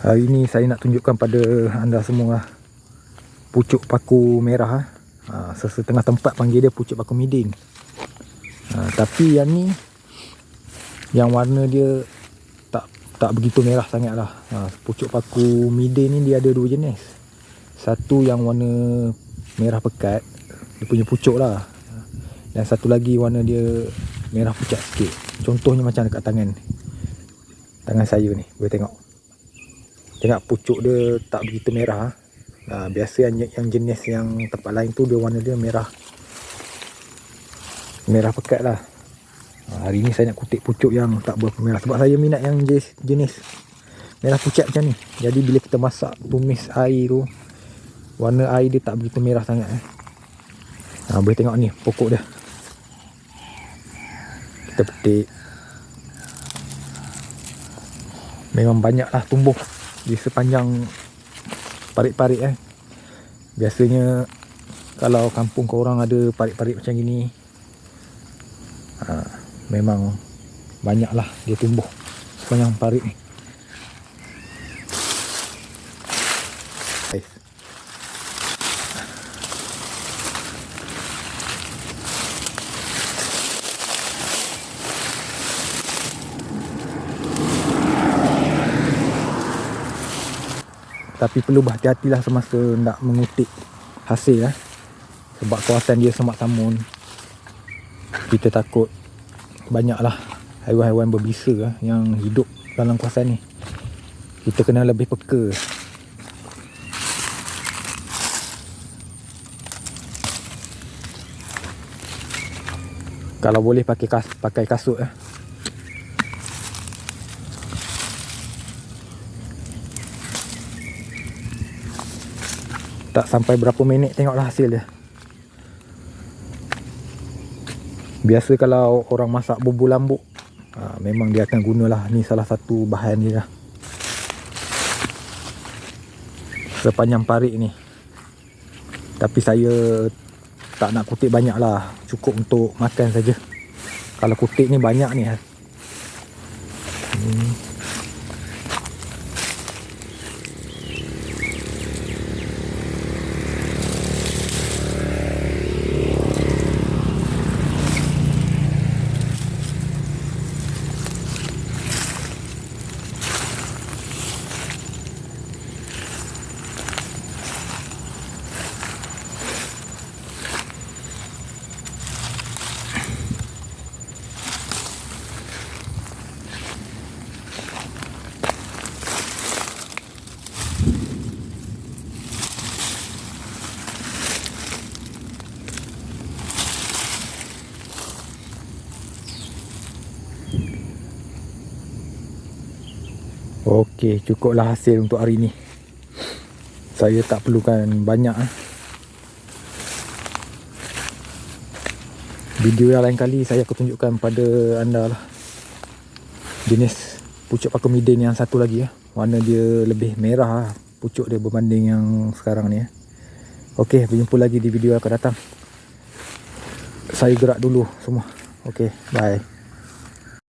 Hari ni saya nak tunjukkan pada anda semua pucuk paku merah. Ha, sesetengah tempat panggil dia pucuk paku miding. Ha, tapi yang ni yang warna dia tak tak begitu merah sangat lah. Ha, pucuk paku miding ni dia ada dua jenis. Satu yang warna merah pekat, dia punya pucuk lah. Dan satu lagi warna dia merah pucat sikit. Contohnya macam dekat tangan. Tangan saya ni, boleh tengok. Tengok pucuk dia tak begitu merah. Ha, biasa yang, yang jenis yang tempat lain tu dia warna dia merah. Merah pekat lah. Ha, hari ni saya nak kutip pucuk yang tak berapa merah. Sebab saya minat yang jenis, jenis merah pucat macam ni. Jadi bila kita masak tumis air tu, warna air dia tak begitu merah sangat. Eh. Ha, boleh tengok ni pokok dia. Kita petik. Memang banyak lah tumbuh di sepanjang parit-parit eh. Biasanya kalau kampung korang ada parit-parit macam gini ha, memang banyak lah dia tumbuh sepanjang parit ni. Guys. Tapi perlu berhati-hatilah semasa nak mengutip hasil eh. Sebab kawasan dia semak samun. Kita takut banyaklah haiwan-haiwan berbisa eh, yang hidup dalam kawasan ni. Kita kena lebih peka. Kalau boleh pakai kas pakai kasut eh. Tak sampai berapa minit tengoklah hasil dia. Biasa kalau orang masak bubur lambuk ha, Memang dia akan gunalah Ni salah satu bahan dia lah Sepanjang parit ni Tapi saya Tak nak kutip banyak lah Cukup untuk makan saja. Kalau kutip ni banyak ni hmm. Okey, cukuplah hasil untuk hari ni. Saya tak perlukan banyak eh. Video yang lain kali saya akan tunjukkan pada anda lah. Jenis pucuk paku midin yang satu lagi ya. Warna dia lebih merah lah. pucuk dia berbanding yang sekarang ni ya. Okey, berjumpa lagi di video yang akan datang. Saya gerak dulu semua. Okey, bye.